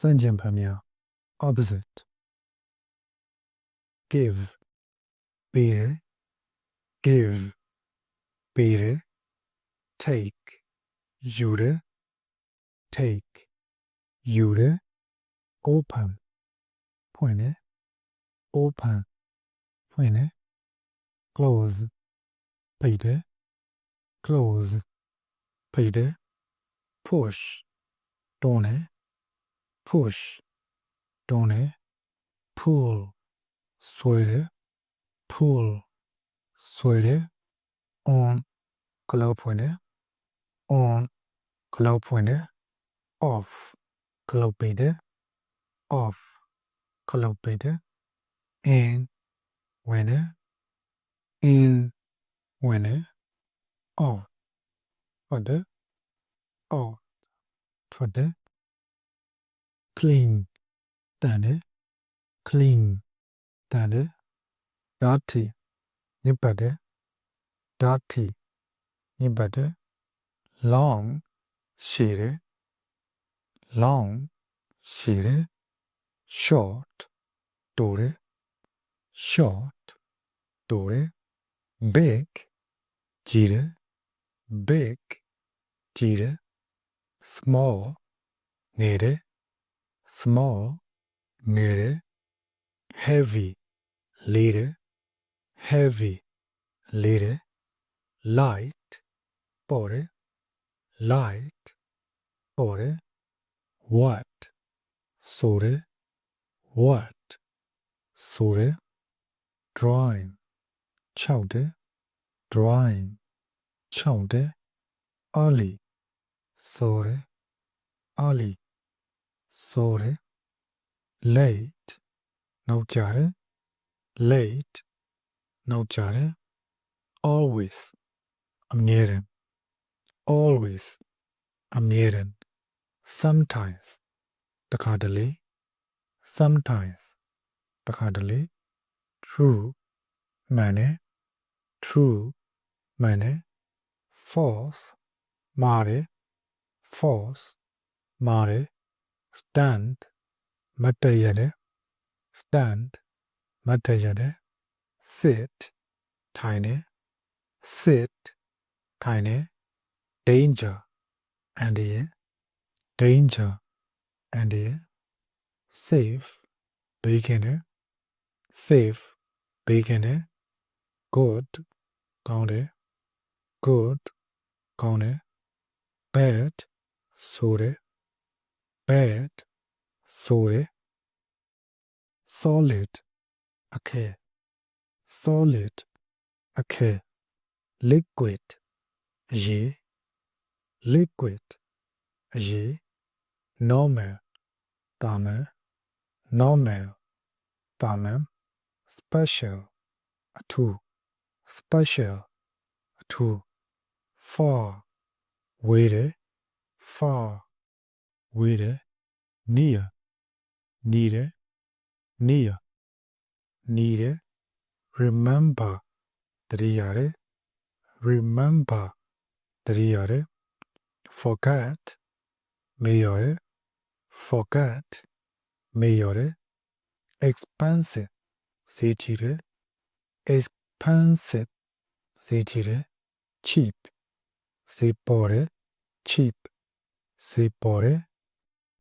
संजमभम्या opposite. Give, beer, give, beer, take, yude. take, yude. open, pointe, open, pointe, close, pide. close, pide. push, donne, push. Tone, pull. Soire, pull. Soire, on. Clow pointe, on. Clow pointe, off. Clow pointe, off. Clow pointe, in. winner, in. Wene, out. Further, out. the, clean tade clean tade dirty nibade dirty nibade long shire long shire short dore short dore big jire big jire small nere small, nere, heavy, lere, heavy, lere, light, pore, light, pore, what, sore, what, sore, drawing, chowde, drawing, chowde, early, sore, early ဆိုတယ် late နောက်ကြတယ် late နောက်ကြတယ် always အမြဲတမ်း always အမြဲတမ်း sometimes တခါတလေ sometimes တခါတလေ true မှန်တယ် true မှန်တယ် false မှားတယ် false မှားတယ် stand mata yere. Stand mata yere. Sit tiny. Sit tiny. Danger and danger and a. Safe beginner. Safe beginner. Good counter good counter bad sore bed, Soe. solid, okay, solid, okay, liquid, ye, liquid, ye, normal, tame, normal, tame, special, two, special, two, far, waited, far, Weder, near, neither, near, neither, remember, three remember, three forget, mayor, forget, mayor, expense, seçir, expense, seçir, cheap, separe, cheap, separe,